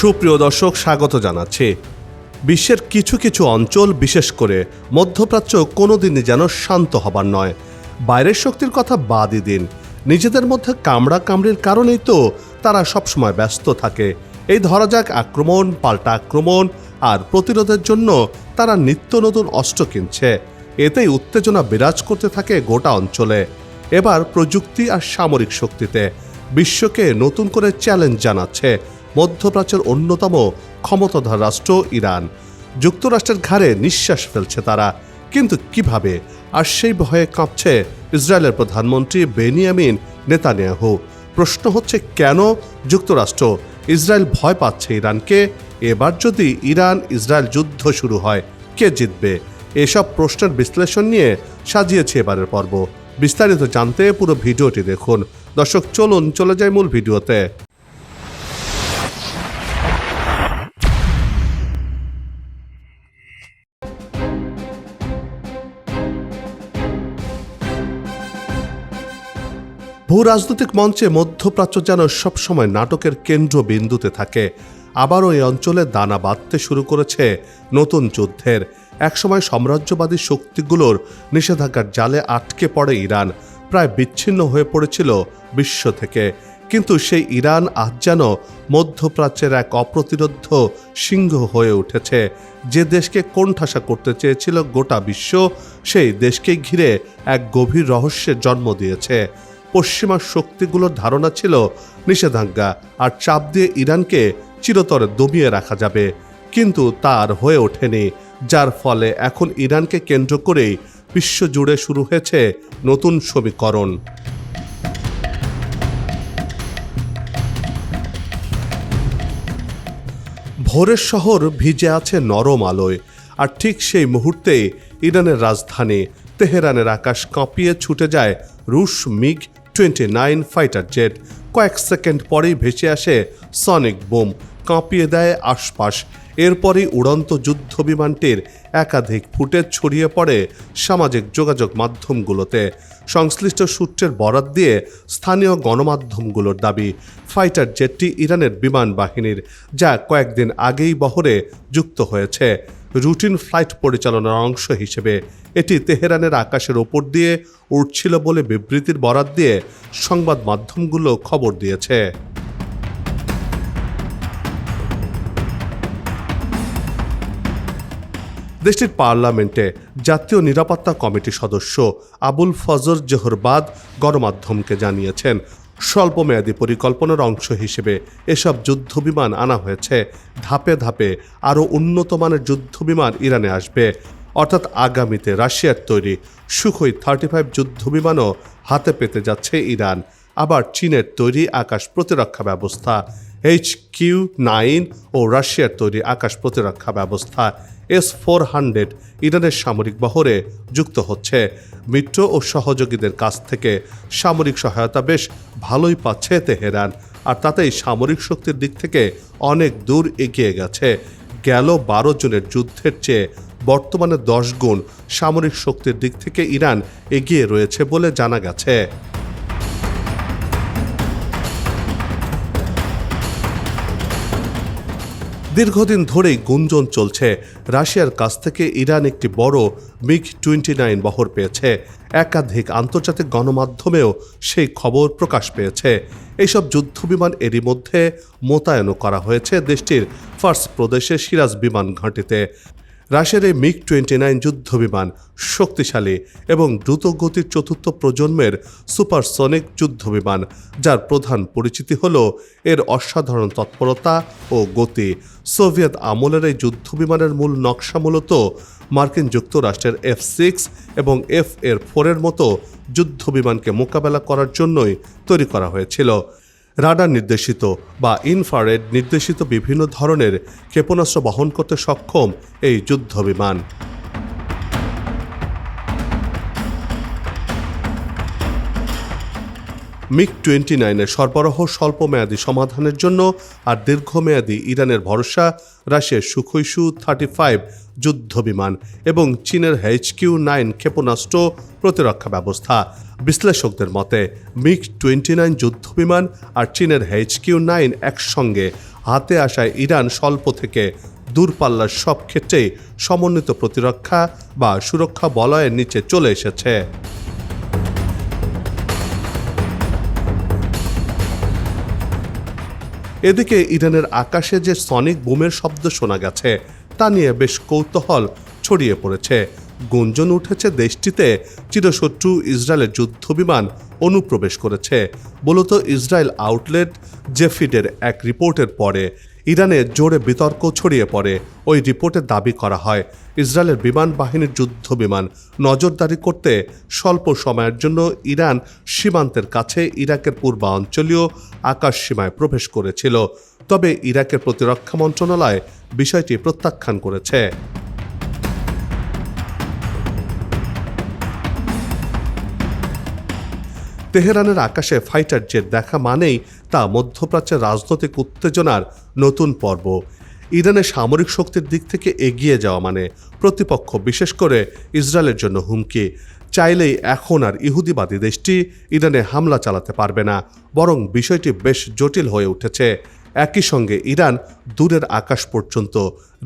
সুপ্রিয় দর্শক, স্বাগত জানাচ্ছি। বিশ্বের কিছু কিছু অঞ্চল, বিশেষ করে মধ্যপ্রাচ্য, কোনোদিনই যেন শান্ত হবার নয়। বাইরের শক্তির কথা বাদই দিন। নিজেদের মধ্যে কামড়া কামড়ির কারণেই তো তারা সবসময় ব্যস্ত থাকে। এই ধরা যাক আক্রমণ, পাল্টা আক্রমণ আর প্রতিরোধের জন্য তারা নিত্য নতুন অস্ত্র কিনছে। এতেই উত্তেজনা বিরাজ করতে থাকে গোটা অঞ্চলে। এবার প্রযুক্তি আর সামরিক শক্তিতে বিশ্বকে নতুন করে চ্যালেঞ্জ জানাচ্ছে মধ্যপ্রাচ্যের অন্যতম ক্ষমতাধর রাষ্ট্র ইরান। যুক্তরাষ্ট্রের ঘাড়ে নিঃশ্বাস ফেলছে তারা। কিন্তু কীভাবে? আর সেই ভয়ে কাঁপছে ইসরায়েলের প্রধানমন্ত্রী বেনিয়ামিন নেতানিয়াহু। প্রশ্ন হচ্ছে, কেন যুক্তরাষ্ট্র ইসরায়েল ভয় পাচ্ছে ইরানকে? এবার যদি ইরান ইসরায়েল যুদ্ধ শুরু হয়, কে জিতবে? এসব প্রশ্নের বিশ্লেষণ নিয়ে সাজিয়েছে এবারের পর্ব। বিস্তারিত জানতে পুরো ভিডিওটি দেখুন। দর্শক, চলুন, চলে যায় মূল ভিডিওতে। ভূ রাজনৈতিক মঞ্চে মধ্যপ্রাচ্য যেন সবসময় নাটকের কেন্দ্রবিন্দুতে থাকে, আবারও এই অঞ্চলে দানা বাঁধতে শুরু করেছে নতুন যুদ্ধের। একসময় সাম্রাজ্যবাদী শক্তিগুলোর নিষেধাজ্ঞার জালে আটকে পড়ে ইরান, প্রায় বিচ্ছিন্ন হয়ে পড়েছিল বিশ্ব থেকে। কিন্তু সেই ইরান আজ যেন মধ্যপ্রাচ্যের এক অপ্রতিরোধ্য সিংহ হয়ে উঠেছে। যে দেশকে কোণঠাসা করতে চেয়েছিল গোটা বিশ্ব, সেই দেশকে ঘিরে এক গভীর রহস্যের জন্ম দিয়েছে। পশ্চিমা শক্তিগুলোর ধারণা ছিল নিষেধাজ্ঞা আর চাপ দিয়ে ইরানকে চিরতরে দমিয়ে রাখা যাবে। কিন্তু তার হয়ে ওঠেনি, যার ফলে এখন ইরানকে কেন্দ্র করেই বিশ্বজুড়ে শুরু হয়েছে নতুন সমীকরণ। ভোরের শহর ভিজে আছে নরম আলোয়, আর ঠিক সেই মুহূর্তেই ইরানের রাজধানী তেহরানের আকাশ কাঁপিয়ে ছুটে যায় রুশ MiG twenty nine fighter jet কয়েক সেকেন্ড পরেই ভেসে আসে সনিক বোম, কাঁপিয়ে দেয় আশপাশ। এরপরই উড়ন্ত যুদ্ধ বিমানটির একাধিক ফুটেজ ছড়িয়ে পড়ে সামাজিক যোগাযোগ মাধ্যমগুলোতে। সংশ্লিষ্ট সূত্রের বরাত দিয়ে স্থানীয় গণমাধ্যমগুলোর দাবি, ফাইটার জেটটি ইরানের বিমান বাহিনীর, যা কয়েকদিন আগেই বহরে যুক্ত হয়েছে, রুটিন ফ্লাইট পরিচালনার অংশ হিসেবে। এটি তেহরানের আকাশের ওপর দিয়ে উঠছিল বলে বিবৃতির বরাত দিয়ে সংবাদ মাধ্যমগুলো খবর দিয়েছে। দেশটির পার্লামেন্টে জাতীয় নিরাপত্তা কমিটির সদস্য আবুল ফজর জোহরবাদ গণমাধ্যমকে জানিয়েছেন, স্বল্পমেয়াদী পরিকল্পনার অংশ হিসেবে এসব যুদ্ধবিমান আনা হয়েছে। ধাপে ধাপে আরও উন্নত মানের যুদ্ধবিমান ইরানে আসবে। অর্থাৎ আগামীতে রাশিয়ার তৈরি সুখই থার্টি ফাইভ যুদ্ধবিমানও হাতে পেতে যাচ্ছে ইরান। আবার চীনের তৈরি আকাশ প্রতিরক্ষা ব্যবস্থা, এইচ কিউ নাইন ও রাশিয়ার তৈরি আকাশ প্রতিরক্ষা ব্যবস্থা এস ফোর হান্ড্রেড ইরানের সামরিক বহরে যুক্ত হচ্ছে। মিত্র ও সহযোগীদের কাছ থেকে সামরিক সহায়তা বেশ ভালোই পাচ্ছে তেহরান, আর তাতেই সামরিক শক্তির দিক থেকে অনেক দূর এগিয়ে গেছে। গেল বারো জনের যুদ্ধের চেয়ে বর্তমানে দশ গুণ সামরিক শক্তির দিক থেকে ইরান এগিয়ে রয়েছে বলে জানা গেছে। দীর্ঘদিন ধরেই গুঞ্জন চলছে। রাশিয়ার কাছ থেকে ইরান একটি বড় মিগ টোয়েন্টি নাইন বহর পেয়েছে। একাধিক আন্তর্জাতিক গণমাধ্যমেও সেই খবর প্রকাশ পেয়েছে। এইসব যুদ্ধবিমান এরই মধ্যে মোতায়েনও করা হয়েছে দেশটির ফার্স্ট প্রদেশে সিরাজ বিমান ঘাঁটিতে। রাশিয়ার এই মিগ টোয়েন্টি নাইন যুদ্ধবিমান শক্তিশালী এবং দ্রুতগতির চতুর্থ প্রজন্মের সুপারসনিক যুদ্ধবিমান, যার প্রধান পরিচিতি হল এর অসাধারণ তৎপরতা ও গতি। সোভিয়েত আমলের এই যুদ্ধবিমানের মূল নকশা মূলত মার্কিন যুক্তরাষ্ট্রের এফ সিক্স এবং এফ এর ফোরের মতো যুদ্ধবিমানকে মোকাবেলা করার জন্যই তৈরি করা হয়েছিল। রাডার নির্দেশিত বা ইনফ্রারেড নির্দেশিত বিভিন্ন ধরনের ক্ষেপণাস্ত্র বহন করতে সক্ষম এই যুদ্ধ বিমান মিগ টোয়েন্টি নাইনের সরবরাহ স্বল্পমেয়াদী সমাধানের জন্য আর দীর্ঘমেয়াদী ইরানের ভরসা রাশিয়ার সুখৈসু থার্টি ফাইভ যুদ্ধ বিমান এবং চীনের এইচকিউ নাইন ক্ষেপণাস্ত্র প্রতিরক্ষা ব্যবস্থা। বিশ্লেষকদের মতে মিগ টোয়েন্টি নাইন যুদ্ধ বিমান আর চীনের এইচকিউ নাইন একসঙ্গে হাতে আসায় ইরান স্বল্প থেকে দূরপাল্লার সব ক্ষেত্রেই সমন্বিত প্রতিরক্ষা বা সুরক্ষা বলয়ের নিচে চলে এসেছে। এদিকে ইরানের আকাশে যে সনিক বুমের শব্দ শোনা গেছে, তা নিয়ে বেশ কৌতূহল ছড়িয়ে পড়েছে। গুঞ্জন উঠেছে দেশটিতে, চিরশত্রু ইসরায়েলের যুদ্ধবিমান অনুপ্রবেশ করেছে। মূলত ইসরায়েল আউটলেট জেফিডের এক রিপোর্টের পরে ইরানে জোরে বিতর্ক ছড়িয়ে পড়ে। ওই রিপোর্টে দাবি করা হয়, ইসরায়েলের বিমান বাহিনীর যুদ্ধ বিমান নজরদারি করতে স্বল্প সময়ের জন্য ইরান সীমান্তের কাছে ইরাকের পূর্বাঞ্চলীয় আকাশ সীমায় প্রবেশ করেছিল। তবে ইরাকের প্রতিরক্ষা মন্ত্রণালয় বিষয়টি প্রত্যাখ্যান করেছে। তেহরানের আকাশে ফাইটার জেট দেখা মানেই তা মধ্যপ্রাচ্যের রাজনৈতিক উত্তেজনার নতুন পর্ব। ইরানের সামরিক শক্তির দিক থেকে এগিয়ে যাওয়া মানে প্রতিপক্ষ, বিশেষ করে ইসরায়েলের জন্য হুমকি। চাইলেই এখন আর ইহুদিবাদী দেশটি ইরানে হামলা চালাতে পারবে না, বরং বিষয়টি বেশ জটিল হয়ে উঠেছে। একই সঙ্গে ইরান দূরের আকাশ পর্যন্ত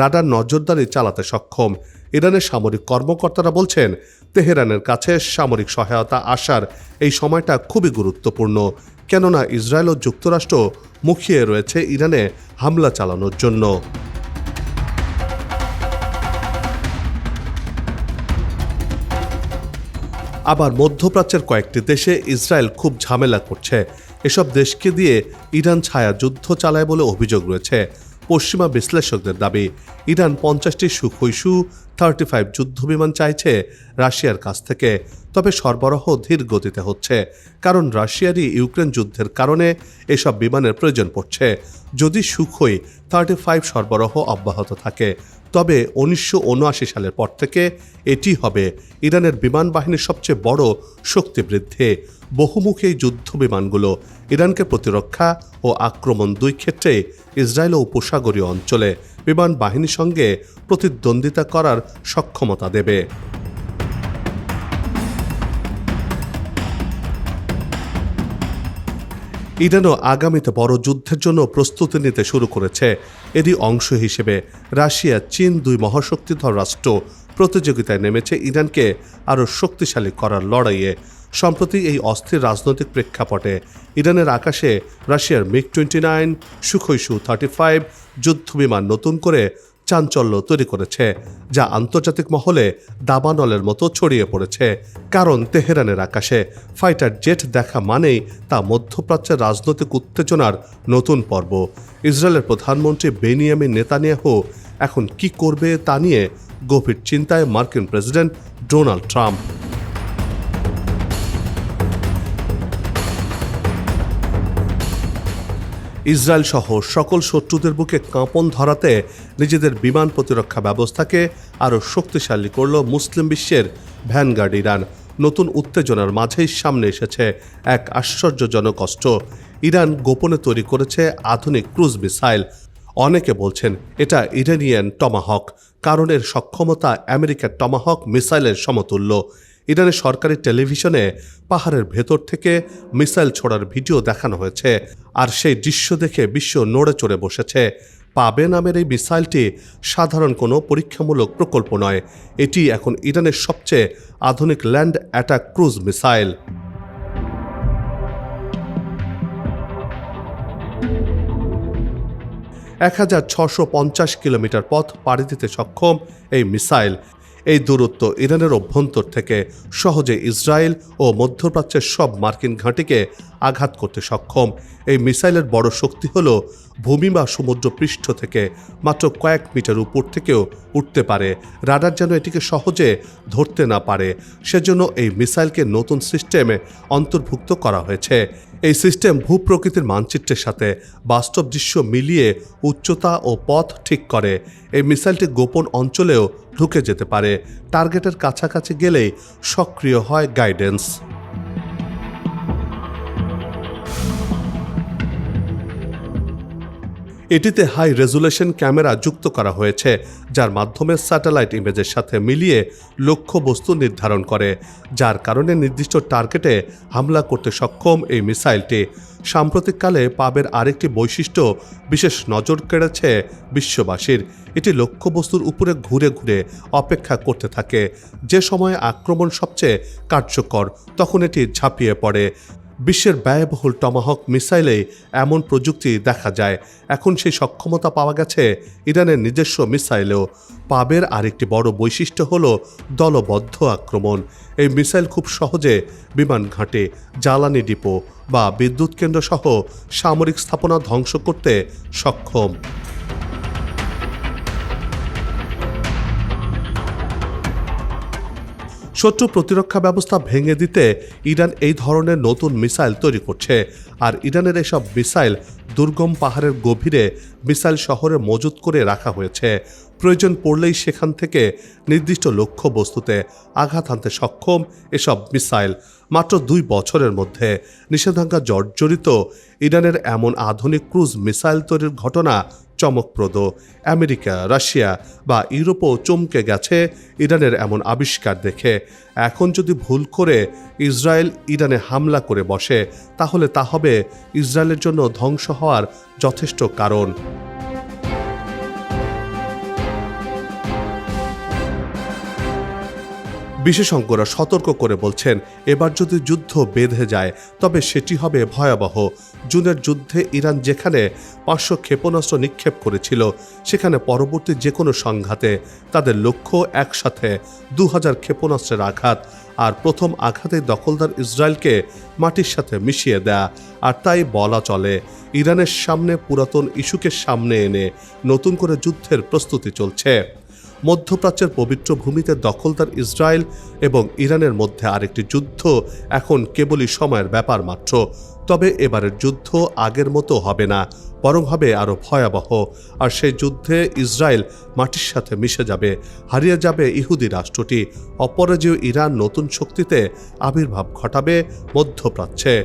রাডার নজরদারি চালাতে সক্ষম। ইরানের সামরিক কর্মকর্তারা বলছেন, তেহরানের কাছে সামরিক সহায়তা আসার এই সময়টা খুবই গুরুত্বপূর্ণ। কেননা ইসরায়েল ও যুক্তরাষ্ট্র মুখিয়ে রয়েছে ইরানে হামলা চালানোর জন্য। আবার মধ্যপ্রাচ্যের কয়েকটি দেশে ইসরায়েল খুব ঝামেলা করছে। এসব দেশকে দিয়ে ইরান ছায়া যুদ্ধ চালায় বলে অভিযোগ রয়েছে। পশ্চিমা বিশ্লেষকদের দাবি, ইরান পঞ্চাশটি সুখৈসু থার্টি ফাইভ যুদ্ধবিমান চাইছে রাশিয়ার কাছ থেকে। তবে সরবরাহ ধীর গতিতে হচ্ছে, কারণ রাশিয়ারই ইউক্রেন যুদ্ধের কারণে এসব বিমানের প্রয়োজন পড়ছে। যদি সুখই থার্টি ফাইভ সরবরাহ অব্যাহত থাকে। তবে উনিশশো উনআশি সালের পর থেকে এটি হবে ইরানের বিমান বাহিনীর সবচেয়ে বড় শক্তি বৃদ্ধি। বহুমুখী যুদ্ধ বিমানগুলো ইরানকে প্রতিরক্ষা ও আক্রমণ দুই ক্ষেত্রে ইসরায়েল ও উপসাগরীয় অঞ্চলে বিমান বাহিনীর সঙ্গে প্রতিদ্বন্দ্বিতা করার সক্ষমতা দেবে। ইরানও আগামীতে বড় যুদ্ধের জন্য প্রস্তুতি নিতে শুরু করেছে। এরই অংশ হিসেবে রাশিয়া, চীন দুই মহাশক্তিধর রাষ্ট্র প্রতিযোগিতায় নেমেছে ইরানকে আরও শক্তিশালী করার লড়াইয়ে। সম্প্রতি এই অস্থির রাজনৈতিক প্রেক্ষাপটে ইরানের আকাশে রাশিয়ার MiG twenty nine Sukhoi Su thirty five যুদ্ধবিমান নতুন করে চাঞ্চল্য তৈরি করেছে, যা আন্তর্জাতিক মহলে দাবানলের মতো ছড়িয়ে পড়েছে। কারণ তেহরানের আকাশে ফাইটার জেট দেখা মানেই তা মধ্যপ্রাচ্যের রাজনৈতিক উত্তেজনার নতুন পর্ব। ইসরায়েলের প্রধানমন্ত্রী বেনিয়ামিন নেতানিয়াহু এখন কি করবে তা নিয়ে গভীর চিন্তায় মার্কিন প্রেসিডেন্ট ডোনাল্ড ট্রাম্প। ইসরায়েল সহ সকল শত্রুদের বুকে কাঁপন ধরাতে নিজেদের বিমান প্রতিরক্ষা ব্যবস্থাকে আরও শক্তিশালী করল মুসলিম বিশ্বের ভ্যানগার্ড ইরান। নতুন উত্তেজনার মাঝেই সামনে এসেছে এক আশ্চর্যজনক অস্ত্র। ইরান গোপনে তৈরি করেছে আধুনিক ক্রুজ মিসাইল। অনেকে বলছেন এটা ইরানিয়ান টমাহক। কারণ এর সক্ষমতা আমেরিকার টমাহক মিসাইলের সমতুল্য। ইরানের সরকারি টেলিভিশনে পাহাড়ের ভেতর থেকে মিসাইল ছোড়ার ভিডিও দেখানো হয়েছে আর সেই দৃশ্য দেখে বিশ্ব নড়ে চড়ে বসেছে। পাবে নামের এই মিসাইলটি সাধারণ কোনো পরীক্ষামূলক প্রকল্প নয়। এটি এখন ইরানের সবচেয়ে আধুনিক ল্যান্ড অ্যাটাক ক্রুজ মিসাইল। এক হাজার ছশো পঞ্চাশ কিলোমিটার পথ পাড়ি দিতে সক্ষম এই মিসাইল। এই দূরত্ব ইরানের অভ্যন্তর থেকে সহজে ইসরায়েল ও মধ্যপ্রাচ্যের সব মার্কিন ঘাঁটিকে আঘাত করতে সক্ষম। এই মিসাইলের বড় শক্তি হল ভূমি বা সমুদ্র পৃষ্ঠ থেকে মাত্র কয়েক মিটার উপর থেকেও উঠতে পারে। রাডার যেন এটিকে সহজে ধরতে না পারে, সেজন্য এই মিসাইলকে নতুন সিস্টেমে অন্তর্ভুক্ত করা হয়েছে। এই সিস্টেম ভূপ্রকৃতির মানচিত্রের সাথে বাস্তব দৃশ্য মিলিয়ে উচ্চতা ও পথ ঠিক করে। এই মিসাইলটি গোপন অঞ্চলেও ঢুকে যেতে পারে। টার্গেটের কাছাকাছি গেলেই সক্রিয় হয় গাইডেন্স। এটিতে হাই রেজুলেশন ক্যামেরা যুক্ত করা হয়েছে, যার মাধ্যমে স্যাটেলাইট ইমেজের সাথে মিলিয়ে লক্ষ্যবস্তু নির্ধারণ করে, যার কারণে নির্দিষ্ট টার্গেটে হামলা করতে সক্ষম এই মিসাইলটি। সাম্প্রতিককালে পাবের আরেকটি বৈশিষ্ট্য বিশেষ নজর কেড়েছে বিশ্ববাসীর, এটি লক্ষ্যবস্তুর উপরে ঘুরে ঘুরে অপেক্ষা করতে থাকে। যে সময়ে আক্রমণ সবচেয়ে কার্যকর, তখন এটি ঝাঁপিয়ে পড়ে। বিশ্বের ব্যয়বহুল টমাহক মিসাইলে এমন প্রযুক্তি দেখা যায়। এখন সেই সক্ষমতা পাওয়া গেছে ইরানের নিজস্ব মিসাইলেও। পাবের আরেকটি বড় বৈশিষ্ট্য হল দলবদ্ধ আক্রমণ। এই মিসাইল খুব সহজে বিমান ঘাঁটে, জ্বালানি ডিপো বা বিদ্যুৎ কেন্দ্র সহ সামরিক স্থাপনা ধ্বংস করতে সক্ষম। শত্রু প্রতিরক্ষা ব্যবস্থা ভেঙে দিতে ইরান এই ধরনের নতুন মিসাইল তৈরি করছে। আর ইরানের এসব মিসাইল দুর্গম পাহাড়ের গভীরে মিসাইল শহরে মজুত করে রাখা হয়েছে। প্রয়োজন পড়লেই সেখান থেকে নির্দিষ্ট লক্ষ্য বস্তুতে আঘাত হানতে সক্ষম এসব মিসাইল। মাত্র দুই বছরের মধ্যে নিষেধাজ্ঞা জর্জরিত ইরানের এমন আধুনিক ক্রুজ মিসাইল তৈরির ঘটনা চমকপ্রদ। আমেরিকা, রাশিয়া বা ইউরোপও চমকে গেছে ইরানের এমন আবিষ্কার দেখে। এখন যদি ভুল করে ইসরায়েল ইরানে হামলা করে বসে, তাহলে তা হবে ইসরায়েলের জন্য ধ্বংস হওয়ার যথেষ্ট কারণ। বিশেষজ্ঞরা সতর্ক করে বলছেন, এবার যদি যুদ্ধ বেঁধে যায়, তবে সেটি হবে ভয়াবহ। জুনের যুদ্ধে ইরান যেখানে পাঁচশো ক্ষেপণাস্ত্র নিক্ষেপ করেছিল, সেখানে পরবর্তী যে কোনো সংঘাতে তাদের লক্ষ্য একসাথে দু হাজার ক্ষেপণাস্ত্রের আঘাত আর প্রথম আঘাতে দখলদার ইসরায়েলকে মাটির সাথে মিশিয়ে দেয়া। আর তাই বলা চলে, ইরানের সামনে পুরাতন ইস্যুকে সামনে এনে নতুন করে যুদ্ধের প্রস্তুতি চলছে। মধ্যপ্রাচ্যের পবিত্র ভূমিতে দখলদার ইসরায়েল এবং ইরানের মধ্যে আরেকটি যুদ্ধ এখন কেবলই সময়ের ব্যাপার মাত্র। তবে এবারের যুদ্ধ আগের মতো হবে না, বরং হবে আরও ভয়াবহ। আর সেই যুদ্ধে ইসরায়েল মাটির সাথে মিশে যাবে, হারিয়ে যাবে ইহুদি রাষ্ট্রটি, অপরাজেয় ইরান নতুন শক্তিতে আবির্ভাব ঘটাবে মধ্যপ্রাচ্যে।